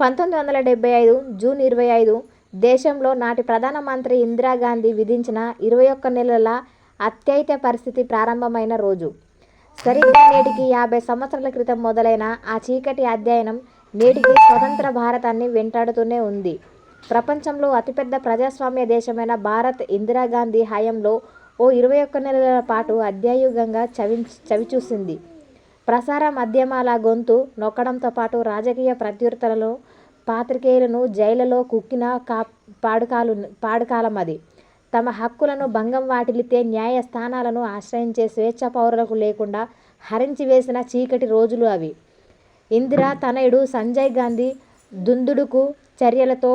పంతొమ్మిది వందల డెబ్బై ఐదు జూన్ ఇరవై ఐదు దేశంలో నాటి ప్రధానమంత్రి ఇందిరాగాంధీ విధించిన ఇరవై ఒక్క నెలల అత్యయిత పరిస్థితి ప్రారంభమైన రోజు. సరిగ్గా నేటికి యాభై సంవత్సరాల క్రితం మొదలైన ఆ చీకటి అధ్యయనం నేటికి స్వతంత్ర భారతాన్ని వెంటాడుతూనే ఉంది. ప్రపంచంలో అతిపెద్ద ప్రజాస్వామ్య దేశమైన భారత్ ఇందిరాగాంధీ హయాంలో ఓ ఇరవై ఒక్క నెలల పాటు అధ్యాయుగంగా చవి చవిచూసింది. ప్రసార మాధ్యమాల గొంతు నొక్కడంతో పాటు రాజకీయ ప్రత్యర్థులలో పాత్రికేయులను జైళ్ళలో కుక్కిన కా పాడుకాలు పాడుకాలమది. తమ హక్కులను భంగం వాటిల్లితే న్యాయస్థానాలను ఆశ్రయించే స్వేచ్ఛ పౌరులకు లేకుండా హరించి వేసిన చీకటి రోజులు అవి. ఇందిర తనయుడు సంజయ్ గాంధీ దుందుడుకు చర్యలతో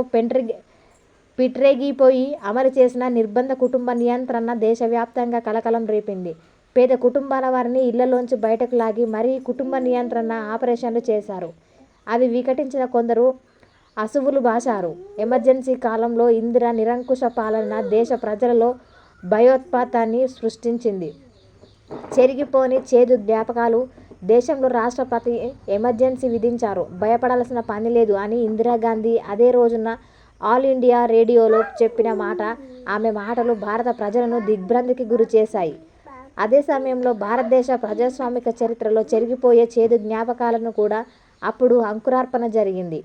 పెట్టిరెగిపోయి అమలు చేసిన నిర్బంధ కుటుంబ నియంత్రణ దేశవ్యాప్తంగా కలకలం రేపింది. పేద కుటుంబాల వారిని ఇళ్ళలోంచి బయటకు లాగి మరీ కుటుంబ నియంత్రణ ఆపరేషన్లు చేశారు. అవి వికటించిన కొందరు అసువులు బాశారు. ఎమర్జెన్సీ కాలంలో ఇందిర నిరంకుశ పాలన దేశ ప్రజలలో భయోత్పాతాన్ని సృష్టించింది. చెరిగిపోని చేదు జ్ఞాపకాలు. దేశంలో రాష్ట్రపతి ఎమర్జెన్సీ విధించారు. భయపడాల్సిన పని లేదు అని ఇందిరాగాంధీ అదే రోజున ఆల్ ఇండియా రేడియోలో చెప్పిన మాట. ఆమె మాటలు భారత ప్రజలను దిగ్భ్రంతికి గురి చేశాయి అదే సమయంలో భారతదేశ ప్రజాస్వామిక చరిత్రలో చెరిగిపోయే చేదు జ్ఞాపకాలను కూడా అప్పుడు అంకురార్పణ జరిగింది.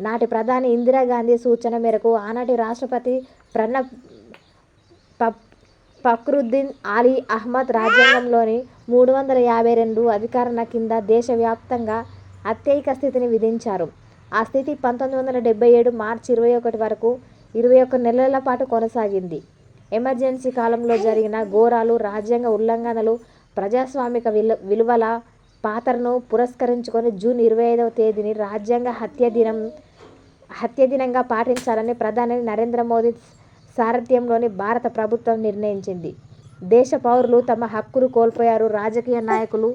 నాటి ప్రధాని ఇందిరాగాంధీ సూచన మేరకు ఆనాటి రాష్ట్రపతి ప్రణబ్ ఫక్రుద్దీన్ అలీ అహ్మద్ రాజ్యాంగంలోని మూడు వందల యాభై రెండు అధికారణ కింద దేశవ్యాప్తంగా అత్యయిక స్థితిని విధించారు. ఆ స్థితి పంతొమ్మిది వందల డెబ్బై ఏడు మార్చి ఇరవై ఒకటి వరకు ఇరవై ఒక్క నెలల పాటు కొనసాగింది. ఎమర్జెన్సీ కాలంలో జరిగిన ఘోరాలు, రాజ్యాంగ ఉల్లంఘనలు, ప్రజాస్వామిక విలువల పాత్రను పురస్కరించుకొని జూన్ ఇరవై ఐదవ తేదీని రాజ్యాంగ హత్య దినంగా పాటించాలని ప్రధాని నరేంద్ర మోదీ సారథ్యంలోని భారత ప్రభుత్వం నిర్ణయించింది. దేశ పౌరులు తమ హక్కులు కోల్పోయారు. రాజకీయ నాయకులు,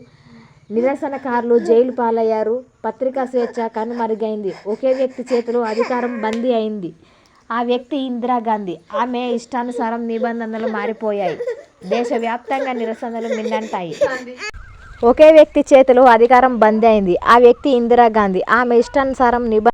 నిరసనకారులు జైలు పాలయ్యారు. పత్రికా స్వేచ్ఛ కనుమరుగైంది. ఒకే వ్యక్తి చేతిలో అధికారం బందీ అయింది. ఆ వ్యక్తి ఇందిరాగాంధీ. ఆమె ఇష్టానుసారం నిబంధనలు మారిపోయాయి. దేశ వ్యాప్తంగా నిరసనలు మిన్నంటాయి. ఒకే వ్యక్తి చేతిలో అధికారం బంద్ అయింది. ఆ వ్యక్తి ఇందిరాగాంధీ. ఆమె ఇష్టానుసారం నిబంధన